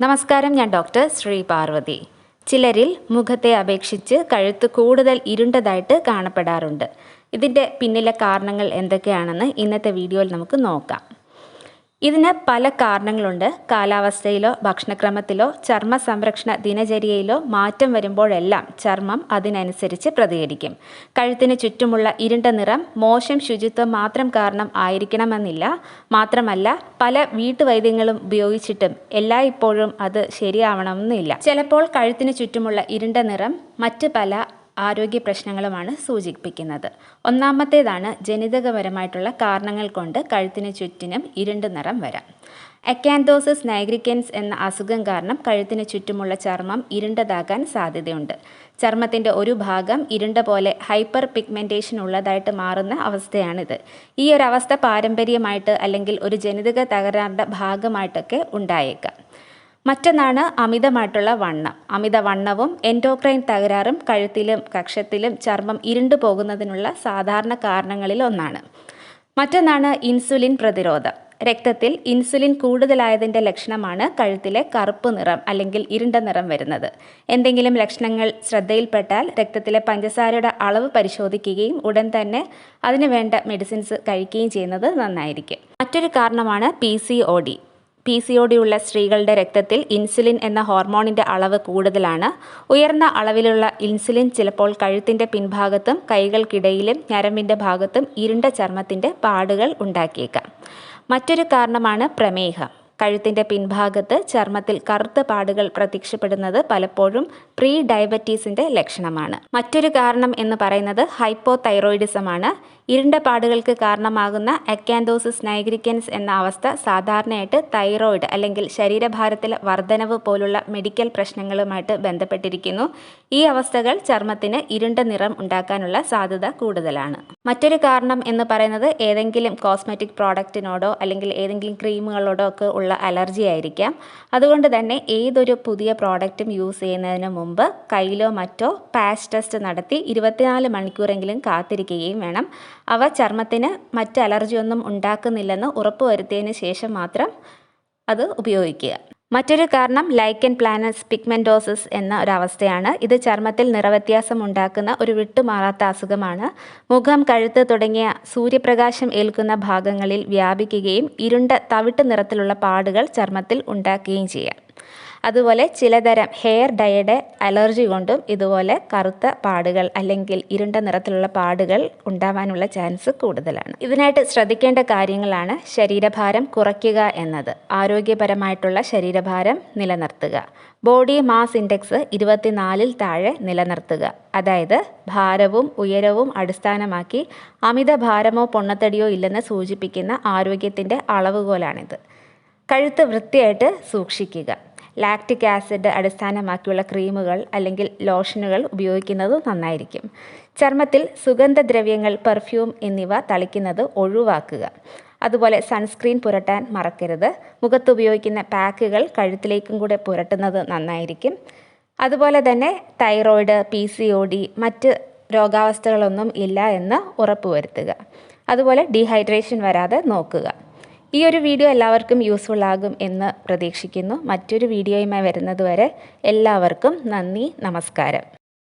നമസ്കാരം ഞാൻ ഡോക്ടർ ശ്രീ പാർവതി. ചിലരിൽ മുഖത്തെ അപേക്ഷിച്ച് കഴുത്ത് കൂടുതൽ ഇരുണ്ടതായിട്ട് കാണപ്പെടാറുണ്ട്. ഇതിന്റെ പിന്നിലെ കാരണങ്ങൾ എന്തൊക്കെയാണെന്ന് ഇന്നത്തെ വീഡിയോയിൽ നമുക്ക് നോക്കാം. ഇതിന് പല കാരണങ്ങളുണ്ട്. കാലാവസ്ഥയിലോ ഭക്ഷണക്രമത്തിലോ ചർമ്മ സംരക്ഷണ ദിനചര്യയിലോ മാറ്റം വരുമ്പോഴെല്ലാം ചർമ്മം അതിനനുസരിച്ച് പ്രതികരിക്കും. കഴുത്തിന് ചുറ്റുമുള്ള ഇരുണ്ട നിറം മോശം ശുചിത്വം മാത്രം കാരണം ആയിരിക്കണമെന്നില്ല. മാത്രമല്ല പല വീട്ടുവൈദ്യങ്ങളും ഉപയോഗിച്ചിട്ടും എല്ലായ്പ്പോഴും അത് ശരിയാവണമെന്നില്ല. ചിലപ്പോൾ കഴുത്തിന് ചുറ്റുമുള്ള ഇരുണ്ട നിറം മറ്റ് പല ആരോഗ്യ പ്രശ്നങ്ങളുമാണ് സൂചിപ്പിക്കുന്നത്. ഒന്നാമത്തേതാണ് ജനിതകപരമായിട്ടുള്ള കാരണങ്ങൾ കൊണ്ട് കഴുത്തിന് ചുറ്റിനും ഇരുണ്ട് നിറം വരാം. അക്കാൻതോസിസ് നൈഗ്രിക്കൻസ് എന്ന അസുഖം കാരണം കഴുത്തിന് ചുറ്റുമുള്ള ചർമ്മം ഇരുണ്ടതാകാൻ സാധ്യതയുണ്ട്. ചർമ്മത്തിന്റെ ഒരു ഭാഗം ഇരുണ്ട പോലെ ഹൈപ്പർ പിഗ്മെന്റേഷൻ ഉള്ളതായിട്ട് മാറുന്ന അവസ്ഥയാണിത്. ഈ ഒരു അവസ്ഥ പാരമ്പര്യമായിട്ട് അല്ലെങ്കിൽ ഒരു ജനിതക തകരാറിന്റെ ഭാഗമായിട്ടൊക്കെ ഉണ്ടായേക്കാം. മറ്റൊന്നാണ് അമിതമായിട്ടുള്ള വണ്ണം. അമിത വണ്ണവും എൻഡോക്രൈൻ തകരാറും കഴുത്തിലും കക്ഷത്തിലും ചർമ്മം ഇരുണ്ടു പോകുന്നതിനുള്ള സാധാരണ കാരണങ്ങളിൽ ഒന്നാണ്. മറ്റൊന്നാണ് ഇൻസുലിൻ പ്രതിരോധം. രക്തത്തിൽ ഇൻസുലിൻ കൂടുതലായതിന്റെ ലക്ഷണമാണ് കഴുത്തിലെ കറുപ്പ് നിറം അല്ലെങ്കിൽ ഇരുണ്ട നിറം വരുന്നത്. എന്തെങ്കിലും ലക്ഷണങ്ങൾ ശ്രദ്ധയിൽപ്പെട്ടാൽ രക്തത്തിലെ പഞ്ചസാരയുടെ അളവ് പരിശോധിക്കുകയും ഉടൻ തന്നെ അതിനു വേണ്ട മെഡിസിൻസ് കഴിക്കുകയും ചെയ്യുന്നത് നന്നായിരിക്കും. മറ്റൊരു കാരണമാണ് P C O D. P C O ഉള്ള സ്ത്രീകളുടെ രക്തത്തിൽ ഇൻസുലിൻ എന്ന ഹോർമോണിന്റെ അളവ് കൂടുതലാണ്. ഉയർന്ന അളവിലുള്ള ഇൻസുലിൻ ചിലപ്പോൾ കഴുത്തിന്റെ പിൻഭാഗത്തും കൈകൾക്കിടയിലും ഞരമ്പിന്റെ ഭാഗത്തും ഇരുണ്ട ചർമ്മത്തിന്റെ പാടുകൾ ഉണ്ടാക്കിയേക്കാം. മറ്റൊരു കാരണമാണ് പ്രമേഹം. കഴുത്തിന്റെ പിൻഭാഗത്ത് ചർമ്മത്തിൽ കറുത്ത പാടുകൾ പ്രത്യക്ഷപ്പെടുന്നത് പലപ്പോഴും പ്രീ ഡയബറ്റീസിന്റെ ലക്ഷണമാണ്. മറ്റൊരു കാരണം എന്ന് പറയുന്നത് ഹൈപ്പോ തൈറോയിഡിസമാണ് ഇരുണ്ട പാടുകൾക്ക് കാരണമാകുന്ന അക്കാൻഡോസിസ് നൈഗ്രിക്കൻസ് എന്ന അവസ്ഥ സാധാരണയായിട്ട് തൈറോയിഡ് അല്ലെങ്കിൽ ശരീരഭാരത്തിലെ വർധനവ് പോലുള്ള മെഡിക്കൽ പ്രശ്നങ്ങളുമായിട്ട് ബന്ധപ്പെട്ടിരിക്കുന്നു. ഈ അവസ്ഥകൾ ചർമ്മത്തിന് ഇരുണ്ട നിറം ഉണ്ടാക്കാനുള്ള സാധ്യത കൂടുതലാണ്. മറ്റൊരു കാരണം എന്ന് പറയുന്നത് ഏതെങ്കിലും കോസ്മെറ്റിക് പ്രോഡക്റ്റിനോടോ അല്ലെങ്കിൽ ഏതെങ്കിലും ക്രീമുകളോടോ ഒക്കെ ഉള്ള അലർജി ആയിരിക്കാം. അതുകൊണ്ട് തന്നെ ഏതൊരു പുതിയ പ്രോഡക്റ്റും യൂസ് ചെയ്യുന്നതിന് മുമ്പ് കയ്യിലോ മറ്റോ പാച്ച് ടെസ്റ്റ് നടത്തി ഇരുപത്തിനാല് മണിക്കൂറെങ്കിലും കാത്തിരിക്കുകയും വേണം. അവ ചർമ്മത്തിന് മറ്റ് അലർജിയൊന്നും ഉണ്ടാക്കുന്നില്ലെന്ന് ഉറപ്പുവരുത്തിയതിന് ശേഷം മാത്രം അത് ഉപയോഗിക്കുക. മറ്റൊരു കാരണം ലൈക്കൻ പ്ലാനസ് പിഗ്മെന്റോസിസ് എന്ന ഒരവസ്ഥയാണ്. ഇത് ചർമ്മത്തിൽ നിറവ്യത്യാസം ഉണ്ടാക്കുന്ന ഒരു വിട്ടുമാറാത്ത അസുഖമാണ്. മുഖം കഴുത്ത് തുടങ്ങിയ സൂര്യപ്രകാശം ഏൽക്കുന്ന ഭാഗങ്ങളിൽ വ്യാപിക്കുകയും ഇരുണ്ട തവിട്ട് നിറത്തിലുള്ള പാടുകൾ ചർമ്മത്തിൽ ഉണ്ടാക്കുകയും ചെയ്യാം. അതുപോലെ ചിലതരം ഹെയർ ഡയയുടെ അലർജി കൊണ്ടും ഇതുപോലെ കറുത്ത പാടുകൾ അല്ലെങ്കിൽ ഇരുണ്ട നിറത്തിലുള്ള പാടുകൾ ഉണ്ടാവാനുള്ള ചാൻസ് കൂടുതലാണ്. ഇതിനായിട്ട് ശ്രദ്ധിക്കേണ്ട കാര്യങ്ങളാണ് ശരീരഭാരം കുറയ്ക്കുക എന്നത്. ആരോഗ്യപരമായിട്ടുള്ള ശരീരഭാരം നിലനിർത്തുക. ബോഡി മാസ് ഇൻഡെക്സ് ഇരുപത്തിനാലിൽ താഴെ നിലനിർത്തുക. അതായത് ഭാരവും ഉയരവും അടിസ്ഥാനമാക്കി അമിത ഭാരമോ പൊണ്ണത്തടിയോ ഇല്ലെന്ന് സൂചിപ്പിക്കുന്ന ആരോഗ്യത്തിന്റെ അളവുകോലാണിത്. കഴുത്ത് വൃത്തിയായിട്ട് സൂക്ഷിക്കുക. ലാക്റ്റിക് ആസിഡ് അടിസ്ഥാനമാക്കിയുള്ള ക്രീമുകൾ അല്ലെങ്കിൽ ലോഷനുകൾ ഉപയോഗിക്കുന്നത് നന്നായിരിക്കും. ചർമ്മത്തിൽ സുഗന്ധദ്രവ്യങ്ങൾ പെർഫ്യൂം എന്നിവ തളിക്കുന്നത് ഒഴിവാക്കുക. അതുപോലെ സൺസ്ക്രീൻ പുരട്ടാൻ മറക്കരുത്. മുഖത്ത് ഉപയോഗിക്കുന്ന പാക്കുകൾ കഴുത്തിലേക്കും കൂടെ പുരട്ടുന്നത് നന്നായിരിക്കും. അതുപോലെ തന്നെ thyroid P C O D മറ്റ് രോഗാവസ്ഥകളൊന്നും ഇല്ല എന്ന് ഉറപ്പുവരുത്തുക. അതുപോലെ ഡീഹൈഡ്രേഷൻ വരാതെ നോക്കുക. ഈ ഒരു വീഡിയോ എല്ലാവർക്കും യൂസ്ഫുൾ ആകും എന്ന് പ്രതീക്ഷിക്കുന്നു. മറ്റൊരു വീഡിയോയുമായി വരുന്നതുവരെ എല്ലാവർക്കും നന്ദി നമസ്കാരം.